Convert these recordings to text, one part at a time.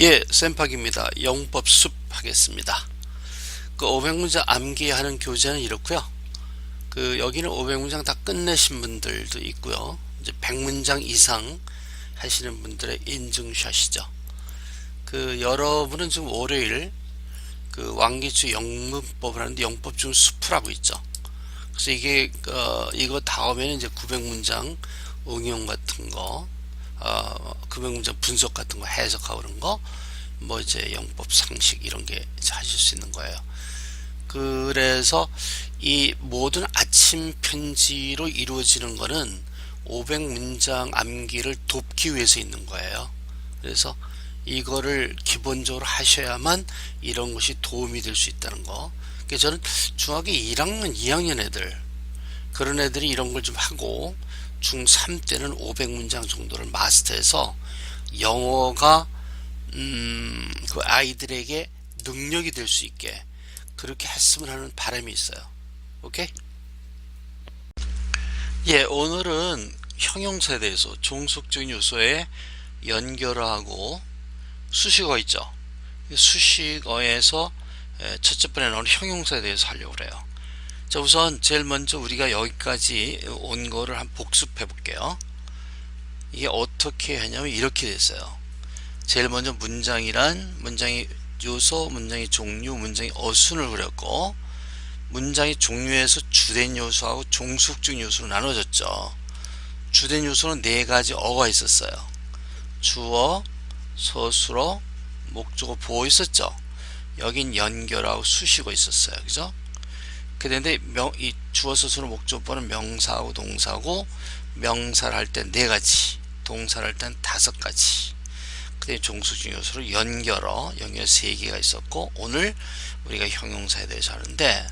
예, 쌤팍입니다. 영법숲 하겠습니다. 그 500문장 암기하는 교재는 이렇고요. 그 여기는 500문장 다 끝내신 분들도 있고요. 이제 100문장 이상 하시는 분들의 인증샷이죠. 그 여러분은 지금 월요일 그 왕기추 영문법을 하는데 영법 중 숲이라고 있죠. 그래서 이게 어, 이거 다음에는 이제 900문장 응용 같은 거 어, 금융문장 분석 같은 거 해석하고 그런 거, 뭐 이제 영법 상식 이런 게 하실 수 있는 거예요. 그래서 이 모든 아침 편지로 이루어지는 거는 500문장 암기를 돕기 위해서 있는 거예요. 그래서 이거를 기본적으로 하셔야만 이런 것이 도움이 될 수 있다는 거. 그래서 저는 중학교 1학년, 2학년 애들 그런 애들이 이런 걸 좀 하고 중3 때는 500문장 정도를 마스터해서 영어가 음, 그 아이들에게 능력이 될 수 있게 그렇게 했으면 하는 바람이 있어요. 오케이? 예, 오늘은 형용사에 대해서 종속적인 요소에 연결하고 수식어 있죠. 수식어에서 첫째 번에는 형용사에 대해서 하려고 그래요. 자, 우선 제일 먼저 우리가 여기까지 온 거를 한 복습해 볼게요. 이게 어떻게 하냐면 이렇게 됐어요. 제일 먼저 문장이란 문장의 요소, 문장의 종류, 문장의 어순을 그렸고 문장의 종류에서 주된 요소하고 종속적 요소로 나눠졌죠. 주된 요소는 네 가지 어가 있었어요. 주어, 서술어, 목적어, 보호 있었죠. 여긴 연결하고 수식어 있었어요. 그죠? 그런데 명, 이 주어 서술어 목적어는 명사하고 동사고 명사를 할때네 가지, 동사를 할 때는 다섯 가지. 그다음에 종수적 요소로 연결어, 연결 세 개가 있었고 오늘 우리가 형용사에 대해서 하는데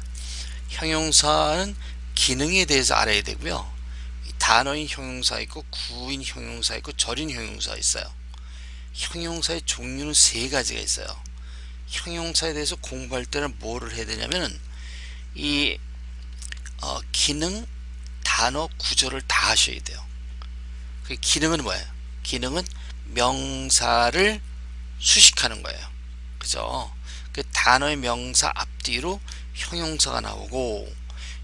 형용사는 기능에 대해서 알아야 되고요. 단어인 형용사 있고 구인 형용사 있고 절인 형용사 있어요. 형용사의 종류는 세 가지가 있어요. 형용사에 대해서 공부할 때는 뭐를 해야 되냐면은 이 어, 기능, 단어, 구조를 다 하셔야 돼요. 그 기능은 뭐예요? 기능은 명사를 수식하는 거예요. 그죠? 그 단어의 명사 앞뒤로 형용사가 나오고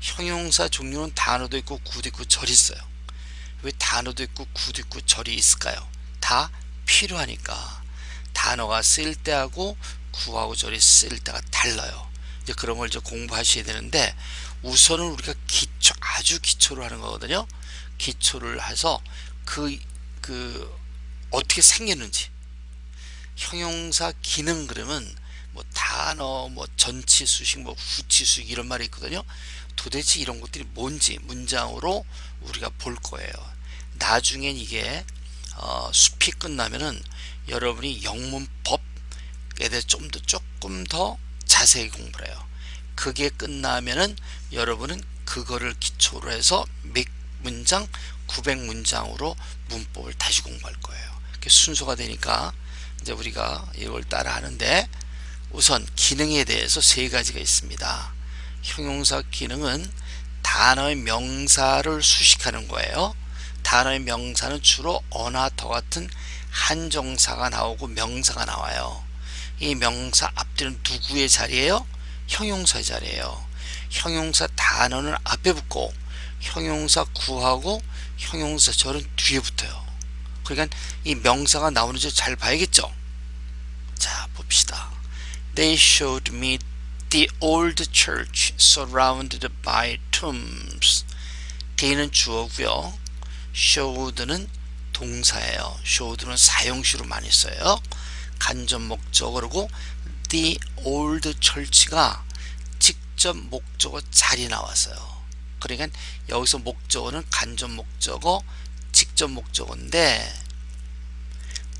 형용사 종류는 단어도 있고 구도 있고 절이 있어요. 왜 단어도 있고 구도 있고 절이 있을까요? 다 필요하니까 단어가 쓰일 때하고 구하고 절이 쓰일 때가 달라요. 이제 그런 걸 이제 공부하셔야 되는데 우선은 우리가 기초 아주 기초로 하는 거거든요. 기초를 해서 그, 그, 어떻게 생겼는지. 형용사 기능 그러면 뭐 단어, 뭐 전치 수식, 뭐 후치 수식 이런 말이 있거든요. 도대체 이런 것들이 뭔지 문장으로 우리가 볼 거예요. 나중엔 이게 어, 숲이 끝나면은 여러분이 영문법에 대해 좀 더 조금 더 자세히 공부를 해요. 그게 끝나면은 여러분은 그거를 기초로 해서 몇 문장 900문장으로 문법을 다시 공부할 거예요. 순서가 되니까 이제 우리가 이걸 따라 하는데 우선 기능에 대해서 세 가지가 있습니다. 형용사 기능은 단어의 명사를 수식하는 거예요. 단어의 명사는 주로 어나 더 같은 한정사가 나오고 명사가 나와요. 이 명사 앞뒤는 누구의 자리예요? 형용사의 자리예요. 형용사 단어는 앞에 붙고 형용사 구하고 형용사 절은 뒤에 붙어요. 그러니까 이 명사가 나오는지 잘 봐야겠죠. 자 봅시다. They showed me the old church surrounded by tombs. they는 주어고요. showed는 동사예요. showed는 사용시로 많이 써요. 간접 목적어고 the old church가 직접 목적어 자리 나왔어요. 그러니까 여기서 목적어는 간접 목적어, 직접 목적어인데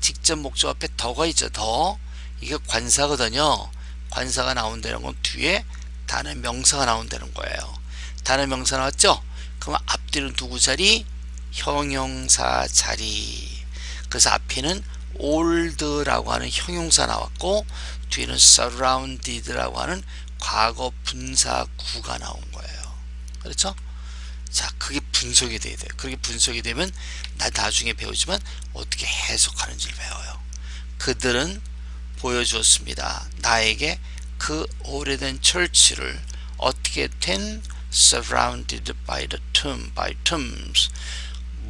직접 목적어 앞에 더가 있죠. 더 이게 관사거든요. 관사가 나온다는 건 뒤에 단어 명사가 나온다는 거예요. 단어 명사 나왔죠? 그러면 앞뒤는 누구 자리? 형용사 자리. 그래서 앞에는 old라고 하는 형용사 나왔고 뒤에는 surrounded라고 하는 과거 분사 구가 나온 거예요. 그렇죠? 자, 그게 분석이 돼야 돼요. 그렇게 분석이 되면 나 나중에 배우지만 어떻게 해석하는지를 배워요. 그들은 보여주었습니다. 나에게 그 오래된 철치를 어떻게 된 surrounded by the tomb by tombs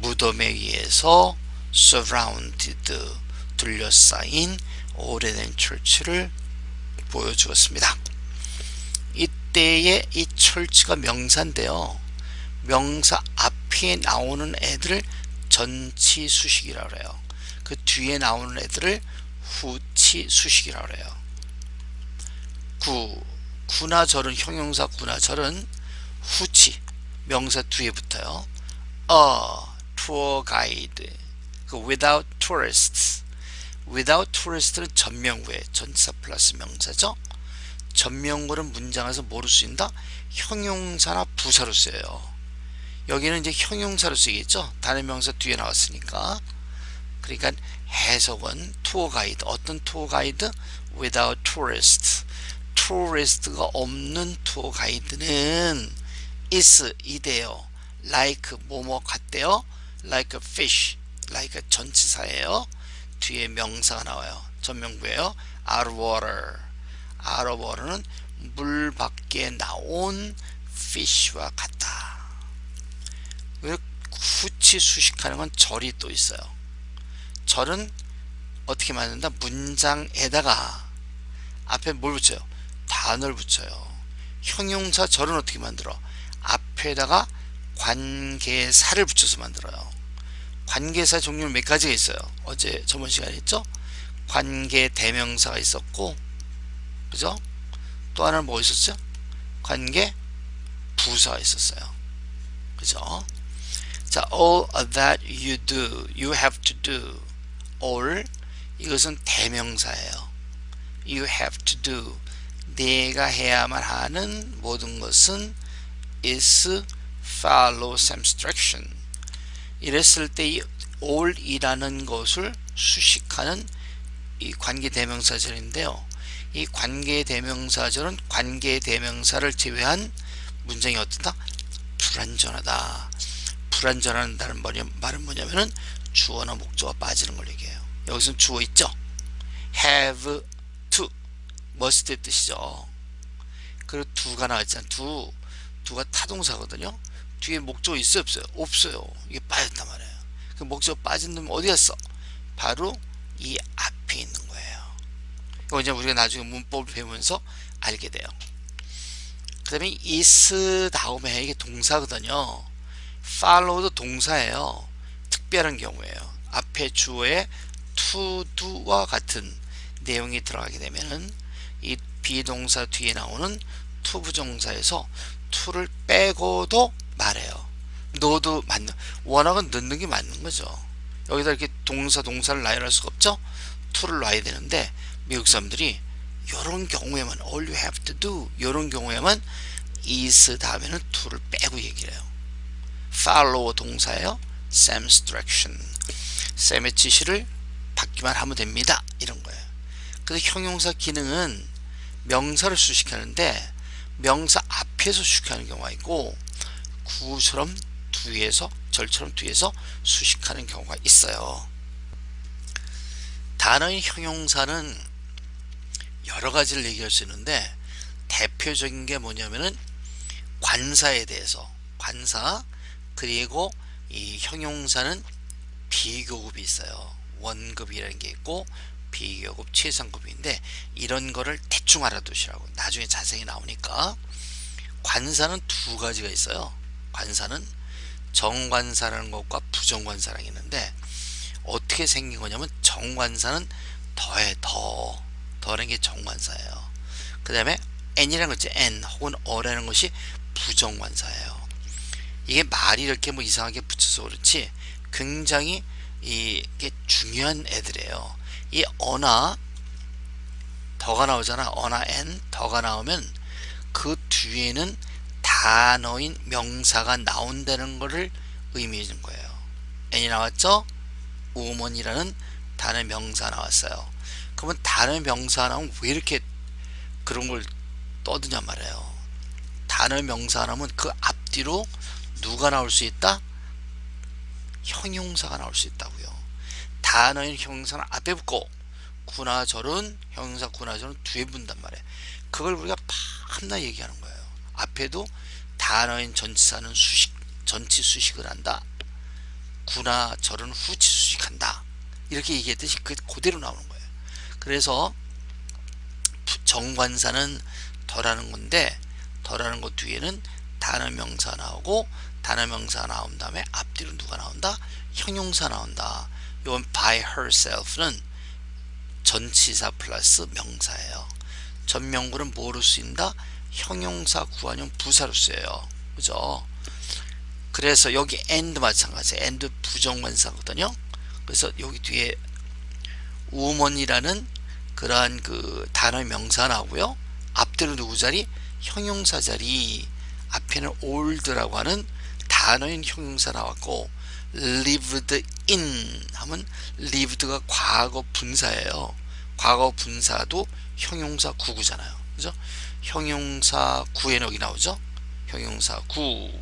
무덤에 의해서 surrounded 둘러싸인 오래된 철치를 보여주었습니다. 이때의 이 철치가 명사인데요. 명사 앞에 나오는 애들을 전치 수식이라고 해요. 그 뒤에 나오는 애들을 후치 수식이라고 해요. 구, 구나 절은 형용사 구나 절은 후치 명사 뒤에 붙어요. a tour guide 그 without tourists without tourist는 전명구에 전치사 플러스 명사죠. 전명구는 문장에서 뭐로 쓰인다? 형용사나 부사로 쓰여요. 여기는 이제 형용사로 쓰이겠죠. 단의 명사 뒤에 나왔으니까. 그러니까 해석은 투어 가이드 어떤 투어 가이드? without tourists tourist가 없는 투어 가이드는 is 이대요. like 뭐뭐 같대요. like a fish like 전치사예요. 뒤에 명사가 나와요. 전명구예요. out of water. out of water는 물 밖에 나온 fish와 같다. 후치 수식하는 건 절이 또 있어요. 절은 어떻게 만든다? 문장에다가 앞에 뭘 붙여요? 단어를 붙여요. 형용사 절은 어떻게 만들어? 앞에다가 관계사를 붙여서 만들어요. 관계사 종류는 몇 가지가 있어요. 어제 저번 시간에 했죠? 관계 대명사가 있었고, 그죠? 또 하나는 뭐 있었죠? 관계 부사가 있었어요. 그죠? 자, all that you do, you have to do. all 이것은 대명사예요. you have to do. 내가 해야만 하는 모든 것은 is follow some instruction. 이랬을 때 이 all이라는 것을 수식하는 이 관계 대명사절인데요. 이 관계 대명사절은 관계 대명사를 제외한 문장이 어떻다? 불완전하다. 불완전하다는 말은 뭐냐면은 주어나 목적어가 빠지는 걸 얘기해요. 여기서는 주어 있죠? have to must의 뜻이죠. 그리고 두가 나왔잖아. 두 두가 타동사거든요. 뒤에 목적어 있어요 없어요? 없어요. 이게 빠졌단 말이에요. 그 목적어 빠진 놈이 어디 갔어? 바로 이 앞에 있는 거예요. 이거 이제 우리가 나중에 문법을 배우면서 알게 돼요. 그 다음에 is 다음에 이게 동사거든요. follow도 동사예요. 특별한 경우에요. 앞에 주어에 to do와 같은 내용이 들어가게 되면은 이 비동사 뒤에 나오는 to 부정사에서 to를 빼고도 말해요. 너도 맞는 워낙은 넣는 게 맞는 거죠. 여기다 이렇게 동사 동사를 나열할 수가 없죠. to를 놔야 되는데 미국 사람들이 이런 경우에만 all you have to do 이런 경우에만 is 다음에는 to를 빼고 얘기를 해요. follow 동사예요. Sam's direction. 쌤의 지시를 받기만 하면 됩니다. 이런 거예요. 그래서 형용사 기능은 명사를 수식하는데 명사 앞에서 수식하는 경우가 있고 구처럼 뒤에서 절처럼 뒤에서 수식하는 경우가 있어요. 단어의 형용사는 여러 가지를 얘기할 수 있는데 대표적인 게 뭐냐면은 관사에 대해서 관사 그리고 이 형용사는 비교급이 있어요. 원급이라는 게 있고 비교급 최상급인데 이런 거를 대충 알아두시라고 나중에 자세히 나오니까 관사는 두 가지가 있어요. 관사는 정관사라는 것과 부정관사라는 게 있는데 어떻게 생긴 거냐면 정관사는 더해 더 더라는 게 정관사예요. 그 다음에 n이라는 것이 n 혹은 어라는 것이 부정관사예요. 이게 말이 이렇게 뭐 이상하게 붙여서 그렇지 굉장히 이게 중요한 애들이에요. 이 어나 더가 나오잖아. 어나 n 더가 나오면 그 뒤에는 단어인 명사가 나온다는 것을 의미해 준 거예요. n이 나왔죠? woman이라는 단어 명사 나왔어요. 그러면 단어 명사 나오면 왜 이렇게 그런 걸 떠드냐 말이에요. 단어 명사 나오면 그 앞뒤로 누가 나올 수 있다? 형용사가 나올 수 있다고요. 단어인 형용사는 앞에 붙고 구나절은 형용사 구나절은 뒤에 분단 말이에요. 그걸 우리가 밤낮 얘기하는 거예요. 앞에도 단어인 전치사는 수식 전치 수식을 한다. 구나 절은 후치 수식한다. 이렇게 얘기했듯이 그 그대로 나오는 거예요. 그래서 정관사는 덜하는 건데 덜하는 것 뒤에는 단어 명사 나오고 단어 명사 나온 다음에 앞뒤로 누가 나온다? 형용사 나온다. 이건 by herself는 전치사 플러스 명사예요. 전명구는 뭐로 쓰인다? 형용사 구한용 부사로 쓰여요. 그죠? 그래서 여기 and 마찬가지 and 부정관사거든요. 그래서 여기 뒤에 woman이라는 그러한 그 단어 명사 나오고요. 앞뒤로 누구 자리? 형용사 자리. 앞에는 old라고 하는 단어인 형용사 나왔고 lived in 하면 lived가 과거 분사예요. 과거 분사도 형용사 구구잖아요. 그죠? 형용사 구에 여기 나오죠? 형용사 구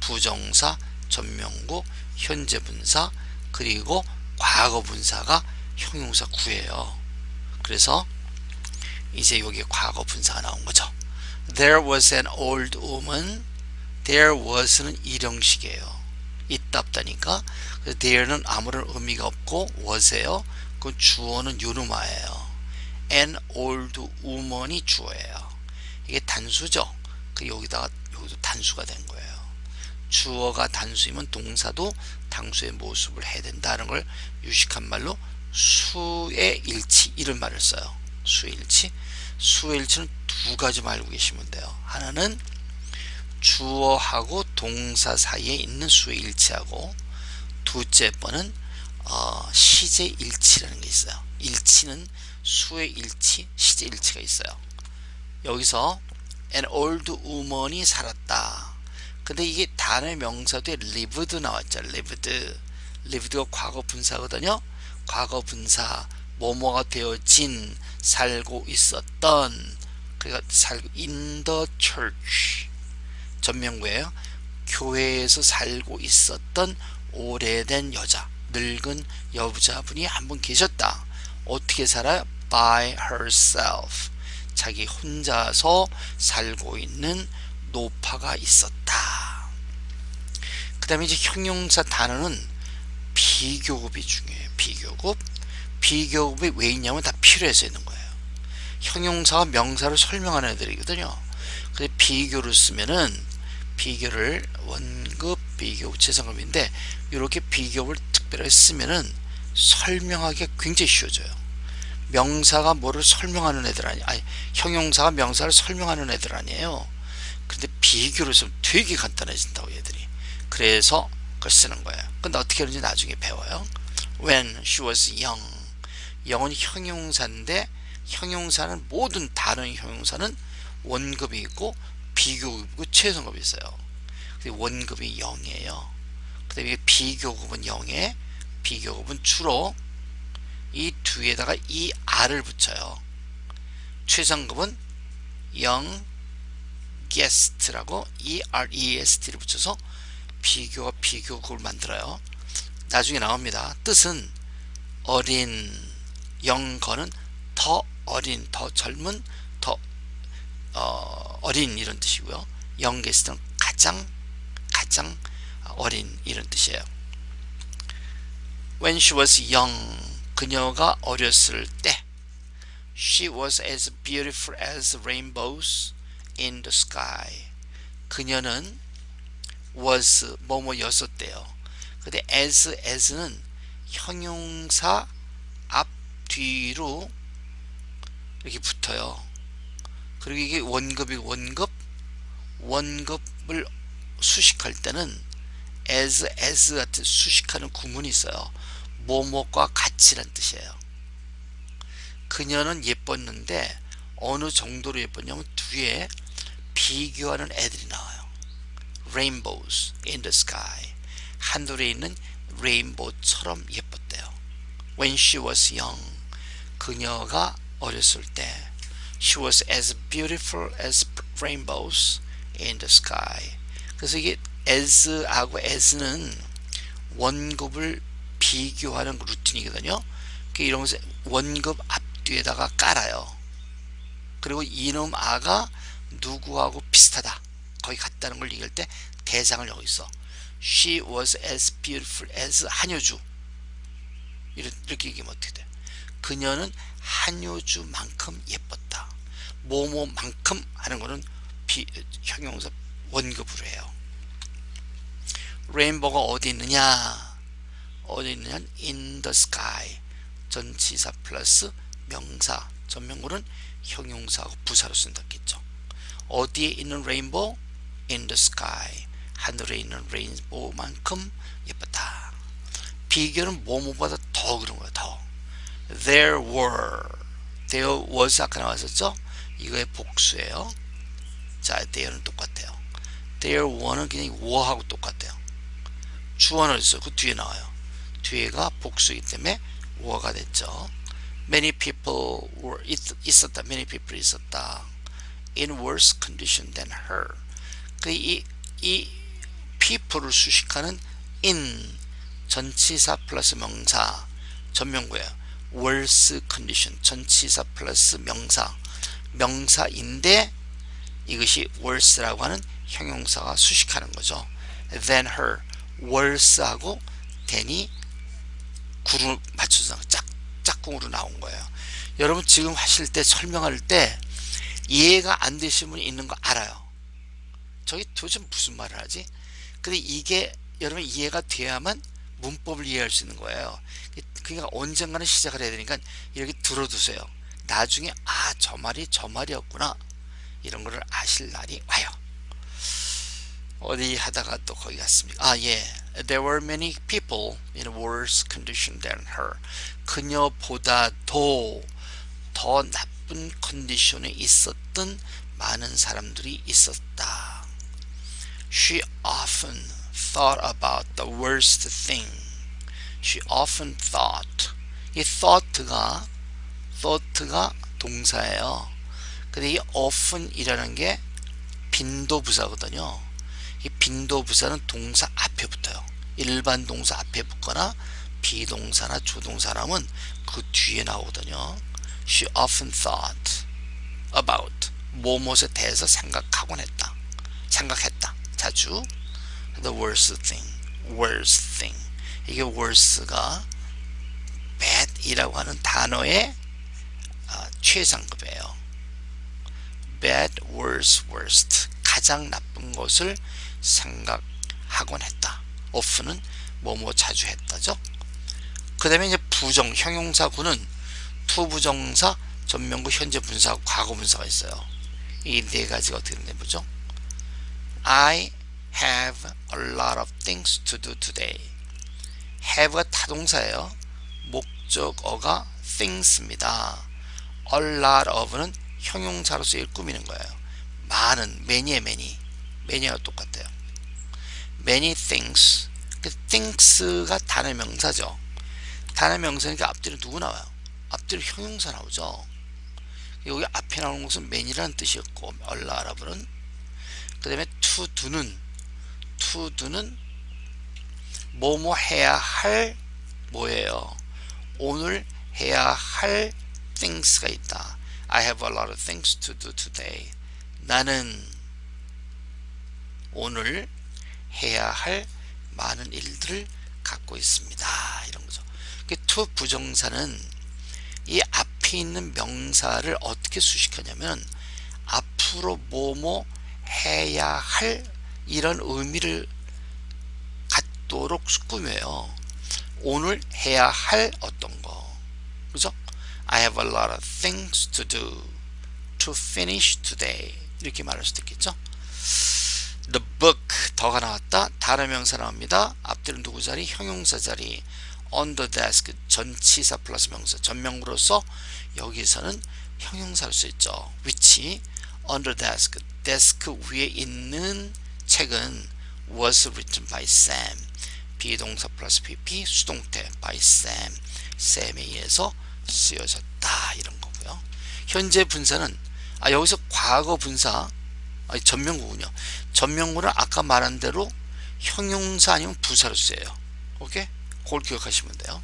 부정사 전명구 현재 분사 그리고 과거 분사가 형용사 구예요. 그래서 이제 여기 과거 분사가 나온 거죠. There was an old woman. There was는 일형식이에요. 있다 없다니까. 그래서 there는 아무런 의미가 없고 was예요. 그 주어는 유누마예요. An old woman이 주어예요. 이게 단수죠. 그 여기다가 여기도 단수가 된 거예요. 주어가 단수이면 동사도 당수의 모습을 해야 된다는 걸 유식한 말로 수의 일치 이런 말을 써요. 수의 일치. 수의 일치는 두 가지 알고 계시면 돼요. 하나는 주어하고 동사 사이에 있는 수의 일치하고 두째 번은 어, 시제 일치라는 게 있어요. 일치는 수의 일치, 시제 일치가 있어요. 여기서 an old woman이 살았다. 근데 이게 단어 명사도에 lived 나왔죠. lived. lived가 과거 분사거든요. 과거 분사 뭐뭐가 되어진 살고 있었던 그러니까 살고 in the church 전명구예요. 교회에서 살고 있었던 오래된 여자 늙은 여자분이 한 분 계셨다. 어떻게 살아요? By herself 자기 혼자서 살고 있는 노파가 있었다. 그 다음에 이제 형용사 단어는 비교급이 중요해요. 비교급. 비교급이 왜 있냐면 다 필요해서 있는 거예요. 형용사와 명사를 설명하는 애들이거든요. 근데 비교를 쓰면은 비교를 원급, 비교급, 재성급인데 이렇게 비교급을 특별하게 쓰면은 설명하기가 굉장히 쉬워져요. 명사가 뭐를 설명하는 애들 아니 아니 형용사가 명사를 설명하는 애들 아니에요. 근데 비교를 쓰면 되게 간단해진다고 얘들이. 그래서 그걸 쓰는 거예요. 근데 어떻게 하는지 나중에 배워요. When she was young. 영은 형용사인데 형용사는 모든 다른 형용사는 원급이 있고 비교급이고 최선급이 있어요. 원급이 0이에요. 그 다음에 비교급은 0에 비교급은 주로 이 뒤에다가 이 r을 붙여요. 최상급은 0 guest라고 EREST를 붙여서 비교와 비교급을 만들어요. 나중에 나옵니다. 뜻은 어린 영거는 더 어린, 더 젊은, 더 어, 어린 이런 뜻이고요. 영게스트는 가장 가장 어린 이런 뜻이에요. When she was young, 그녀가 어렸을 때 She was as beautiful as rainbows in the sky. 그녀는 was 뭐뭐였었대요. 근데 as as는 형용사 앞 뒤로 이렇게 붙어요. 그리고 이게 원급이 원급 원급을 수식할 때는 as as 같은 수식하는 구문이 있어요. 뭐뭐과 같이란 뜻이에요. 그녀는 예뻤는데 어느 정도로 예뻤냐면 뒤에 비교하는 애들이 나와요. Rainbows in the sky. 하늘에 있는 레인보우처럼 예뻤대요. When she was young. 그녀가 어렸을 때 She was as beautiful as rainbows in the sky. 그래서 이게 as하고 as는 원급을 비교하는 루틴이거든요. 그 이런 원급 앞뒤에다가 깔아요. 그리고 이놈 아가 누구하고 비슷하다. 거의 같다는 걸 얘기할 때 대상을 여기 있어. She was as beautiful as 한효주. 이렇게 얘기하면 어떻게 돼? 그녀는 한효주만큼 예뻤다. 뭐뭐만큼 하는 거는 비, 형용사 원급으로 해요. 레인보가 어디 있느냐? 어디 있느냐? in the sky. 전치사 플러스 명사. 전명구는 형용사하고 부사로 쓴다겠죠. 어디에 있는 레인보? in the sky. 하늘에 있는 레인보만큼 예뻤다. 비교는 뭐뭐보다 더 그런 거야, 더. There were. There was 아까 나왔었죠? 이거의 복수예요. 자, there는 똑같아요. There were는 그냥 were하고 똑같아요. 주어는 있어. 그 뒤에 나와요. 뒤에가 복수이기 때문에 were가 됐죠. Many people were 있, 있었다. Many people 있었다. In worse condition than her. 그이 이 people을 수식하는 in 전치사 플러스 명사 전명구예요. worse condition 전치사 플러스 명사 명사인데 이것이 worse라고 하는 형용사가 수식하는 거죠. than her worse하고 than이 구를 맞춰서 짝, 짝꿍으로 나온 거예요. 여러분 지금 하실 때 설명할 때 이해가 안 되시는 분이 있는 거 알아요. 저기 도대체 무슨 말을 하지? 근데 이게 여러분 이해가 돼야만 문법을 이해할 수 있는 거예요. 그러니까 언젠가는 시작을 해야 되니까 이렇게 들어두세요. 나중에 아 저 말이 저 말이었구나 이런 거를 아실 날이 와요. 어디 하다가 또 거기 갔습니다. 아 예, there were many people in worse condition than her. 그녀보다도 더 나쁜 컨디션에 있었던 많은 사람들이 있었다. She often thought about the worst thing. She often thought. 이 thought가 thought가 동사예요. 근데 이 often이라는 게 빈도 부사거든요. 이 빈도부사는 동사 앞에 붙어요. 일반 동사 앞에 붙거나 비동사나 조동사라면 그 뒤에 나오거든요. She often thought about 뭐뭇에 대해서 생각하곤 했다. 생각했다. 자주 the worst thing, worst thing. 이게 worst가 bad이라고 하는 단어의 아, 최상급이에요. bad, worse, worst. 가장 나쁜 것을 생각하곤 했다. often은 뭐뭐 자주 했다죠. 그 다음에 이제 부정, 형용사구는 투부정사, 전명구, 현재 분사, 과거 분사가 있어요. 이 네 가지가 어떻게 되는 거죠? I have a lot of things to do today. have가 타동사예요. 목적어가 things입니다. a lot of는 형용사로서 꾸미는 거예요. 많은, many의 many. Many와 똑같아요. many things. 그 things가 단어 명사죠. 단어 명사니까 앞뒤로 누구 나와요? 앞뒤로 형용사 나오죠. 여기 앞에 나오는 것은 many라는 뜻이었고, lot of는 그 다음에 to do는 to do는 뭐뭐 해야 할 뭐예요? 오늘 해야 할 things가 있다. I have a lot of things to do today. 나는 오늘 해야 할 많은 일들을 갖고 있습니다. 이런 거죠. to 부정사는 이 앞에 있는 명사를 어떻게 수식하냐면 앞으로 뭐뭐 해야 할 이런 의미를 갖도록 꾸며요. 오늘 해야 할 어떤 거. 그죠? I have a lot of things to do to finish today. 이렇게 말할 수도 있겠죠? The book 더가 나왔다. 단어 명사 나옵니다. 앞뒤는 누구 자리? 형용사 자리. on the desk 전치사 플러스 명사 전명으로서 여기서는 형용사로 쓰였죠. 위치 on the desk 데스크 위에 있는 책은 was written by Sam 비동사 플러스 pp 수동태 by Sam 쌤에 의해서 쓰여졌다 이런 거고요. 현재 분사는 아 여기서 과거 분사 아니 전명구군요. 전명구는 아까 말한 대로 형용사 아니면 부사로 쓰여요. 오케이? 그걸 기억하시면 돼요.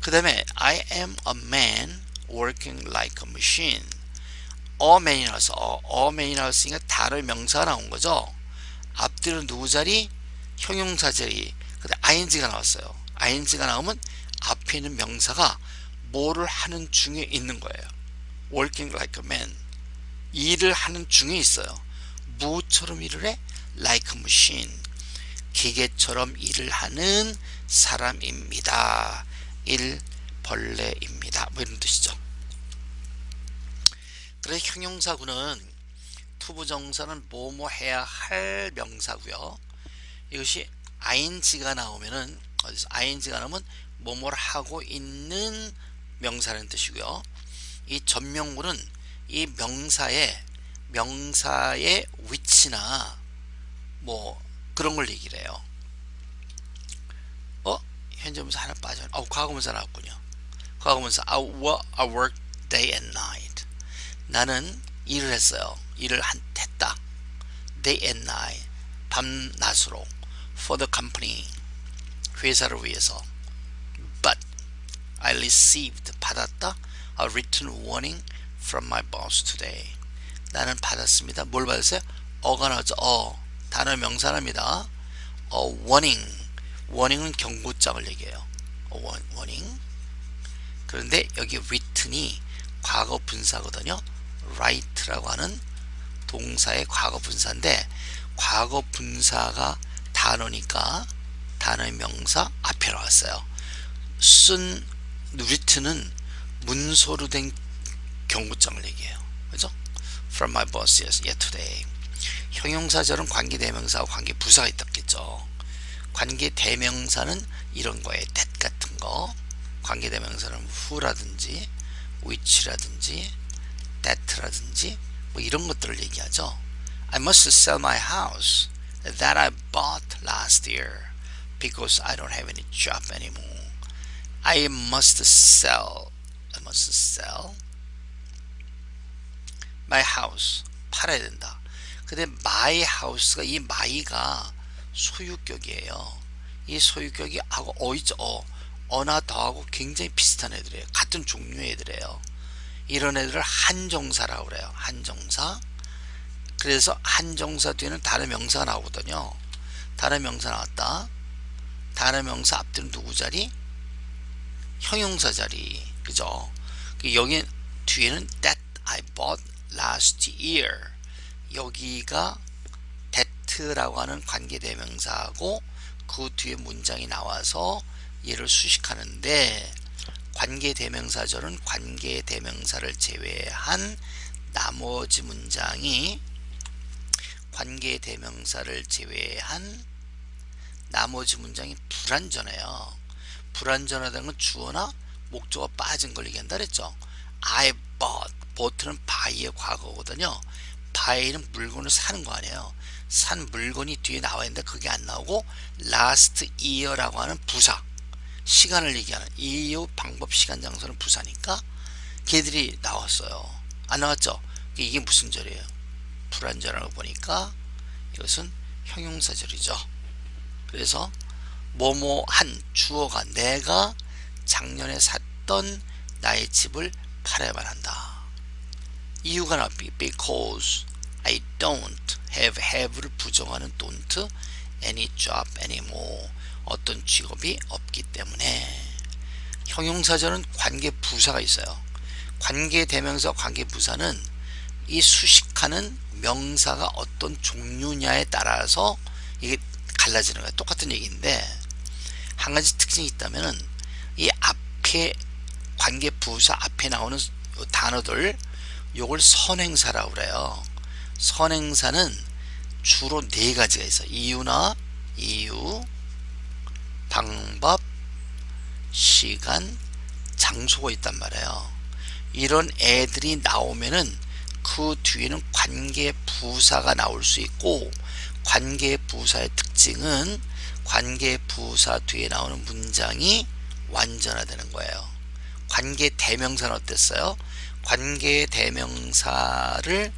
그 다음에 I am a man working like a machine. a man이 나와서 어, a man이 나왔으니까 단어 명사가 나온 거죠. 앞뒤로 누구 자리? 형용사 자리. 근데 ing가 나왔어요. ing가 나오면 앞에 있는 명사가 뭐를 하는 중에 있는 거예요. working like a man. 일을 하는 중에 있어요. 무처럼 일을 해? like machine. 기계처럼 일을 하는 사람입니다. 일 벌레입니다. 뭐 이런 뜻이죠. 그래서 형용사구는 투부정사는 뭐뭐 해야 할 명사고요. 이것이 ing가 나오면은 어디서 ing가 나오면 뭐뭐를 하고 있는 명사라는 뜻이고요. 이 전명구는 이 명사의 명사의 위치나 뭐 그런 걸 얘기를 해요. 어? 현재문사 하나 빠져. 어, 과거문사 나왔군요. 과거문사 I work day and night. 나는 일을 했어요. 일을 한, 했다. Day and night. 밤낮으로. For the company. 회사를 위해서. But I received 받았다. A written warning from my boss today. 나는 받았습니다. 뭘 받았어요? 어가 나왔죠. 어. 단어 명사랍니다. 어, warning. warning은 경고장을 얘기해요. 어, warning. 그런데 여기 written이 과거 분사거든요. write라고 하는 동사의 과거 분사인데 과거 분사가 단어니까 단어의 명사 앞에 나왔어요. 쓴 written은 문서로 된 경고장을 얘기해요. 그죠? From my boss yesterday. 형용사절은 관계대명사와 관계부사가 있겠죠. 관계대명사는 이런 거에 that 같은 거 관계대명사는 who라든지 which라든지 that라든지 뭐 이런 것들을 얘기하죠. I must sell my house that I bought last year because I don't have any job anymore. I must sell I must sell my house 팔아야 된다. 근데 my house가 이 my가 소유격이에요. 이 소유격이 하고 어이죠. 어, 어나 더하고 굉장히 비슷한 애들이에요. 같은 종류의 애들이에요. 이런 애들을 한정사라고 그래요. 한정사. 그래서 한정사 뒤에는 다른 명사가 나오거든요. 다른 명사 나왔다. 다른 명사 앞뒤는 누구 자리? 형용사 자리. 그죠? 여기 뒤에는 that I bought last year. 여기가 that라고 하는 관계대명사하고 그 뒤에 문장이 나와서 얘를 수식하는데 관계대명사절은 관계대명사를 제외한 나머지 문장이 관계대명사를 제외한 나머지 문장이 불완전해요. 불완전하다는 건 주어나 목적어 빠진 걸 얘기한다 그랬죠. I bought. bought는 buy의 과거거든요. buy는 물건을 사는 거 아니에요. 산 물건이 뒤에 나와 있는데 그게 안 나오고 last year라고 하는 부사 시간을 얘기하는 이유 방법 시간 장소는 부사니까 걔들이 나왔어요. 안 나왔죠? 이게 무슨 절이에요? 불완전하고 보니까 이것은 형용사절이죠. 그래서 뭐뭐한 주어가 내가 작년에 샀던 나의 집을 팔아야만 한다. 이유가 나 because I don't have have를 부정하는 don't any job anymore 어떤 직업이 없기 때문에 형용사절은 관계 부사가 있어요. 관계 대명사 관계 부사는 이 수식하는 명사가 어떤 종류냐에 따라서 이게 갈라지는 거예요. 똑같은 얘기인데 한 가지 특징이 있다면은 이 앞에 관계 부사 앞에 나오는 단어들 요걸 선행사라고 그래요. 선행사는 주로 네 가지가 있어요. 이유나 이유, 방법, 시간, 장소가 있단 말이에요. 이런 애들이 나오면은 그 뒤에는 관계 부사가 나올 수 있고 관계 부사의 특징은 관계 부사 뒤에 나오는 문장이 완전화되는 거예요. 관계 대명사는 어땠어요? 관계 대명사를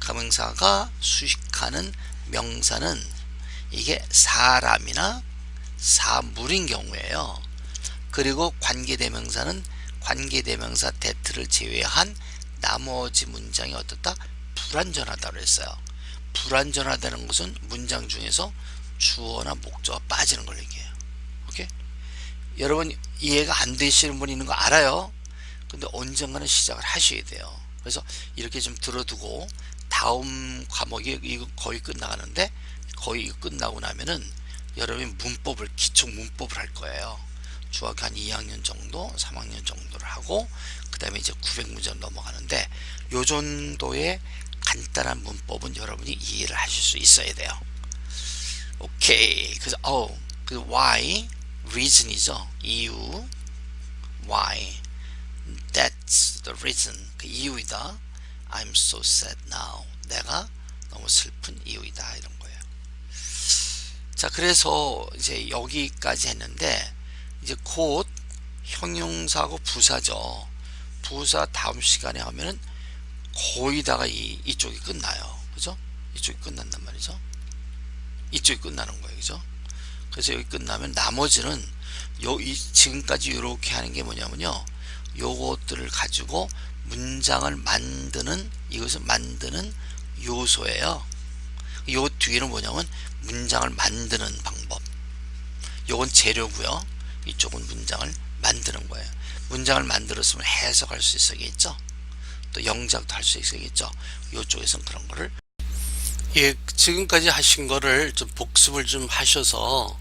가명사가 수식하는 명사는 이게 사람이나 사물인 경우에요. 그리고 관계대명사는 관계대명사 that를 제외한 나머지 문장이 어떻다? 불완전하다고 했어요. 불완전하다는 것은 문장 중에서 주어나 목적어가 빠지는 걸 얘기해요. 오케이? 여러분 이해가 안 되시는 분 있는 거 알아요. 근데 언젠가는 시작을 하셔야 돼요. 그래서 이렇게 좀 들어두고 다음 과목이 이거 거의 끝나가는데 거의 끝나고 나면은 여러분이 문법을 기초 문법을 할 거예요. 중학교 한 2학년 정도, 3학년 정도를 하고 그 다음에 이제 900문장 넘어가는데 요 정도의 간단한 문법은 여러분이 이해를 하실 수 있어야 돼요. 오케이. 그래서 어, 그 why reason이죠. 이유 why that's the reason 그 이유이다. I'm so sad now. 내가 너무 슬픈 이유이다 이런 거예요. 자, 그래서 이제 여기까지 했는데 이제 곧 형용사하고 부사죠. 부사 다음 시간에 하면은 거의 다가 이, 이쪽이 끝나요. 그죠? 이쪽이 끝난단 말이죠. 이쪽이 끝나는 거예요. 그죠? 그래서 여기 끝나면 나머지는 요, 이, 지금까지 이렇게 하는 게 뭐냐면요. 요것들을 가지고 문장을 만드는, 이것을 만드는 요소예요. 요 뒤에는 뭐냐면 문장을 만드는 방법. 요건 재료고요. 이쪽은 문장을 만드는 거예요. 문장을 만들었으면 해석할 수 있어야겠죠. 또 영작도 할 수 있어야겠죠. 요쪽에서는 그런 거를 예, 지금까지 하신 거를 좀 복습을 좀 하셔서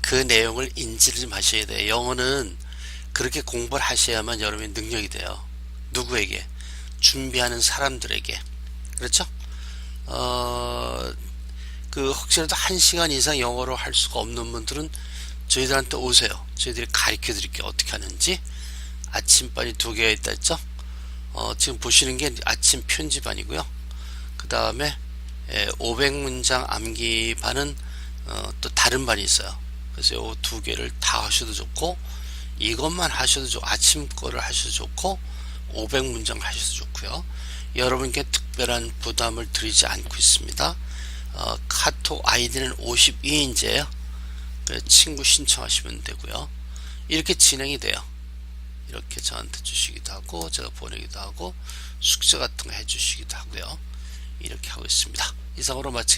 그 내용을 인지를 좀 하셔야 돼요. 영어는 그렇게 공부를 하셔야만 여러분의 능력이 돼요. 누구에게? 준비하는 사람들에게. 그렇죠? 어, 그 혹시라도 한 시간 이상 영어로 할 수가 없는 분들은 저희들한테 오세요. 저희들이 가르쳐 드릴게요. 어떻게 하는지. 아침반이 두 개가 있다 했죠? 어, 지금 보시는 게 아침 편집반이고요. 그 다음에 500문장 암기반은 어, 또 다른 반이 있어요. 그래서 요두 개를 다 하셔도 좋고 이것만 하셔도 좋고 아침 거를 하셔도 좋고 500문장 하셔도 좋고요. 여러분께 특별한 부담을 드리지 않고 있습니다. 어, 카톡 아이디는 52인제예요. 친구 신청하시면 되고요. 이렇게 진행이 돼요. 이렇게 저한테 주시기도 하고 제가 보내기도 하고 숙제 같은 거 해주시기도 하고요. 이렇게 하고 있습니다. 이상으로 마치겠습니다.